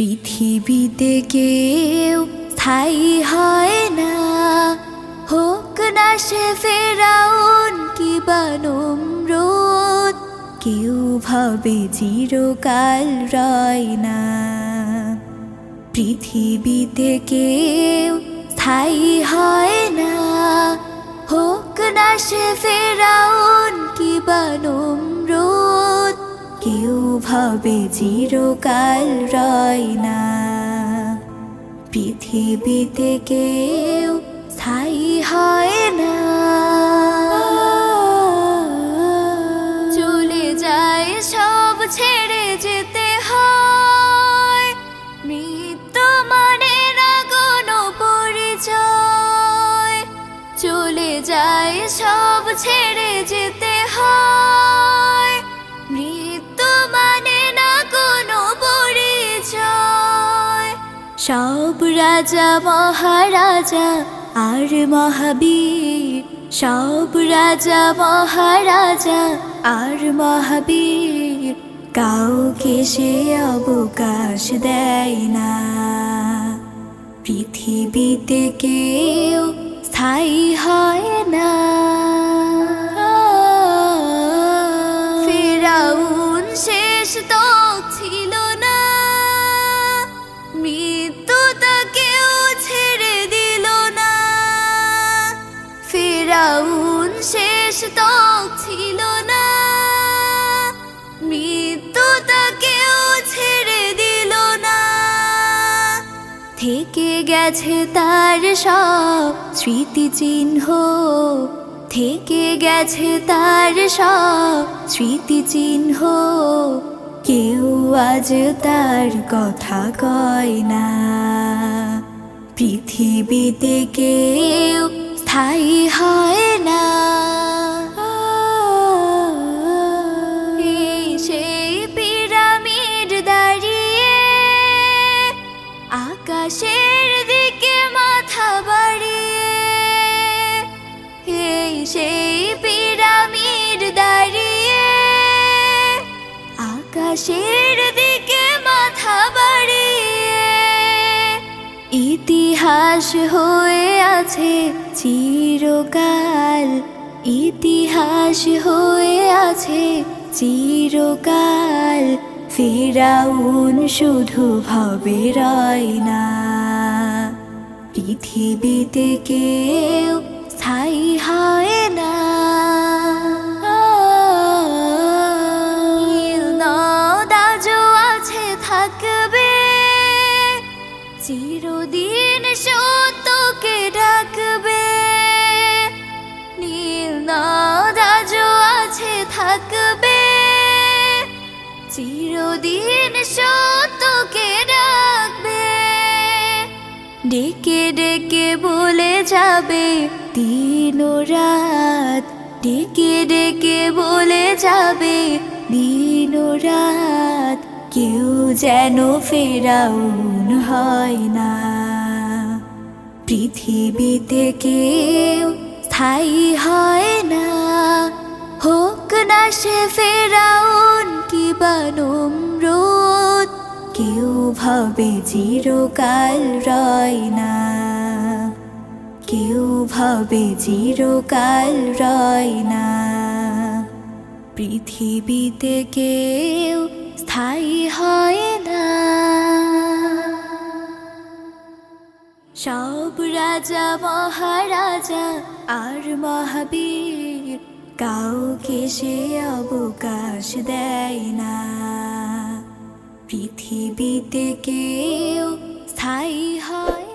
পৃথিবীতে কেউ স্থায়ী হয় না। হোক না সে ফেরাউন কি বানমরুদ কেউ ভাবে চিরকাল রয় না। পৃথিবীতে কেউ স্থায়ী হয় না। হোক না সে ফেরাউন কি কেউ ভাবে চিরকাল রয় না। পৃথিবীতে কেউ স্থায়ী হয় না। চলে যায় সব ছেড়ে যেতে হয়। মৃত্যু মানে না কোনো পরিচয়। চলে যায় সব ছেড়ে যেতে সব রাজা, মহারাজা আর মহাবীর। সব রাজা, মহারাজা আর মহাবীর। কাউকে সে অবকাশ দেয় না। পৃথিবীতে কেউ স্থায়ী হয় না। থেকে গেছে তার সব স্মৃতিচিহ্ন। থেকে গেছে তার সব স্মৃতিচিহ্ন। কেউ আজ তার কথা কয় না। পৃথিবীতে কেউ স্থায়ী হয় না। ইতিহাস হয়ে আছে চিরকাল। ইতিহাস হয়ে আছে চিরকাল। ফেরাউন শুধু ভাবে রয় না। পৃথিবীতে কেউ স্থায়ী হয় না। চিরদিন সত্যকে ডাকবে। নীল নদ আজও আছে থাকবে। চিরদিন সত্যকে ডাকবে। ডেকে ডেকে বলে যাবে দিন রাত। ডেকে ডেকে বলে যাবে দিন রাত। কেউ যেন ফেরাউন হয় না। পৃথিবীতে কেউ স্থায়ী হয় না। হোক না সে ফেরাউন কি বানমরুদ কেউ ভাবে চিরকাল রয় না। কেউ ভাবে চিরকাল রয় না। পৃথিবীতে কেউ স্থায়ী হয় না। সব রাজা, মহারাজা আর মহাবীর কাউকে সে অবকাশ দেয় না। পৃথিবীতে কেউ স্থায়ী হয়